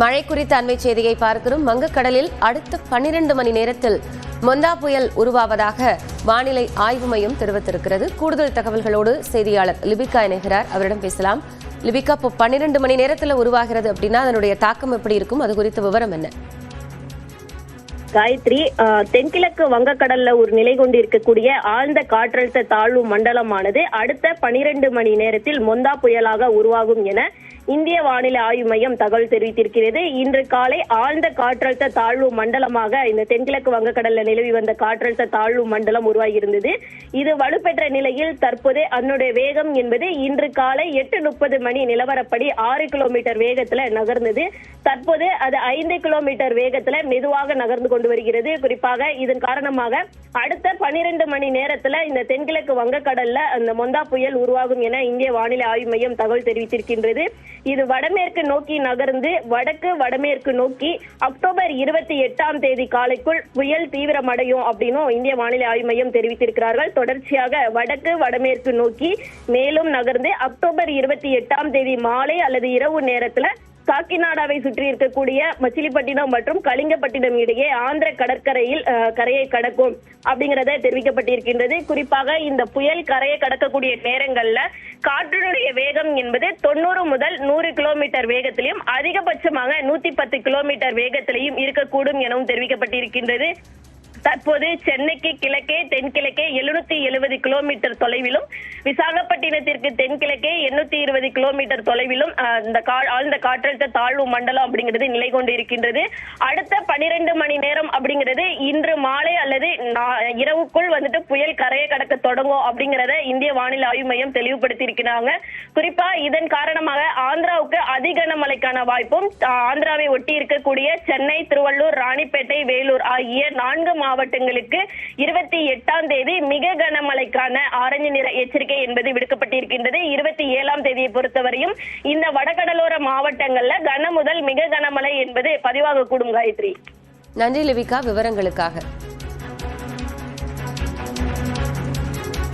மழை குறித்த அண்மை செய்தியை பார்க்கிறோம். வங்கக்கடலில் அடுத்த பன்னிரண்டு மணி நேரத்தில் மொந்தா புயல் உருவாவதாக வானிலை ஆய்வு மையம் தெரிவித்திருக்கிறது. கூடுதல் தகவல்களோடு செய்தியாளர் லிபிகா இணைகிறார். அவரிடம் பேசலாம். லிபிகா இப்போ பன்னிரண்டு மணி நேரத்தில் உருவாகிறது அப்படின்னா அதனுடைய தாக்கம் எப்படி இருக்கும்? அது குறித்த விவரம் என்ன? காயத்ரி தென்கிழக்கு வங்கக்கடல்ல ஒரு நிலை கொண்டிருக்கக்கூடிய ஆழ்ந்த காற்றழுத்த தாழ்வு மண்டலமானது அடுத்த பனிரெண்டு மணி நேரத்தில் மொந்தா புயலாக உருவாகும் என இந்திய வானிலை ஆய்வு மையம் தகவல் தெரிவித்திருக்கிறது. இன்று காலை ஆழ்ந்த காற்றழுத்த தாழ்வு மண்டலமாக இந்த தென்கிழக்கு வங்கக்கடல்ல நிலவி வந்த காற்றழுத்த தாழ்வு மண்டலம் உருவாகியிருந்தது. இது வலுப்பெற்ற நிலையில் தற்போது அதனுடைய வேகம் என்பது இன்று காலை எட்டு முப்பது மணி நிலவரப்படி ஆறு கிலோமீட்டர் வேகத்துல நகர்ந்தது. தற்போது அது ஐந்து கிலோமீட்டர் வேகத்துல மெதுவாக நகர்ந்து கொண்டு வருகிறது. குறிப்பாக இதன் காரணமாக அடுத்த பனிரெண்டு மணி நேரத்துல இந்த தென்கிழக்கு வங்கக்கடல்ல அந்த மொந்தா புயல் உருவாகும் என இந்திய வானிலை ஆய்வு மையம் தகவல் தெரிவித்திருக்கின்றது. இது வடமேற்கு நோக்கி நகர்ந்து வடக்கு வடமேற்கு நோக்கி அக்டோபர் இருபத்தி எட்டாம் தேதி காலைக்குள் புயல் தீவிரமடையும் அப்படின்னும் இந்திய வானிலை ஆய்வு மையம் தெரிவித்திருக்கிறார்கள். தொடர்ச்சியாக வடக்கு வடமேற்கு நோக்கி மேலும் நகர்ந்து அக்டோபர் இருபத்தி எட்டாம் தேதி மாலை அல்லது இரவு நேரத்துல காக்கிநாடாவை சுற்றி இருக்கக்கூடிய மச்சிலிப்பட்டினம் மற்றும் கலிங்கப்பட்டினம் இடையே ஆந்திர கடற்கரையில் கரையை கடக்கும் அப்படிங்கறத தெரிவிக்கப்பட்டிருக்கின்றது. குறிப்பாக இந்த புயல் கரையை கடக்கக்கூடிய நேரங்கள்ல காற்றினுடைய வேகம் என்பது தொண்ணூறு முதல் நூறு கிலோமீட்டர் வேகத்திலையும் அதிகபட்சமாக நூத்தி பத்து கிலோமீட்டர் வேகத்திலையும் இருக்கக்கூடும் எனவும் தெரிவிக்கப்பட்டிருக்கின்றது. தற்போது சென்னைக்கு கிழக்கே தென்கிழக்கே எழுநூத்தி எழுபது கிலோமீட்டர் தொலைவிலும் விசாகப்பட்டினத்திற்கு தென்கிழக்கே எண்ணூத்தி இருபது கிலோமீட்டர் தொலைவிலும் இந்த ஆழ்ந்த காற்றழுத்த தாழ்வு மண்டலம் அப்படிங்கிறது நிலை கொண்டு இருக்கின்றது அடுத்த பனிரெண்டு மணி நேரம் அப்படிங்கிறது இன்று மாலை அல்லது இரவுக்குள் வந்துட்டு புயல் கரையை கடக்க தொடங்கும் அப்படிங்கிறத இந்திய வானிலை ஆய்வு மையம் தெளிவுபடுத்தி இருக்கிறாங்க குறிப்பா இதன் காரணமாக ஆந்திராவுக்கு அதிகனமழைக்கான வாய்ப்பும் ஆந்திராவை ஒட்டி இருக்கக்கூடிய சென்னை திருவள்ளூர் ராணிப்பேட்டை வேலூர் ஆகிய நான்கு மாவட்டங்களுக்கு இருபத்தி எட்டாம் தேதி மிக கனமழைக்கான ஆரஞ்சு நிற எச்சரிக்கை என்பது விடுக்கப்பட்டிருக்கின்றது. இருபத்தி ஏழாம் தேதியை பொறுத்தவரையும் இந்த வடகடலோர மாவட்டங்கள்ல கன முதல் மிக கனமழை என்பது பதிவாகக்கூடும் காயத்ரி. நன்றி லிவிகா. விவரங்களுக்காக.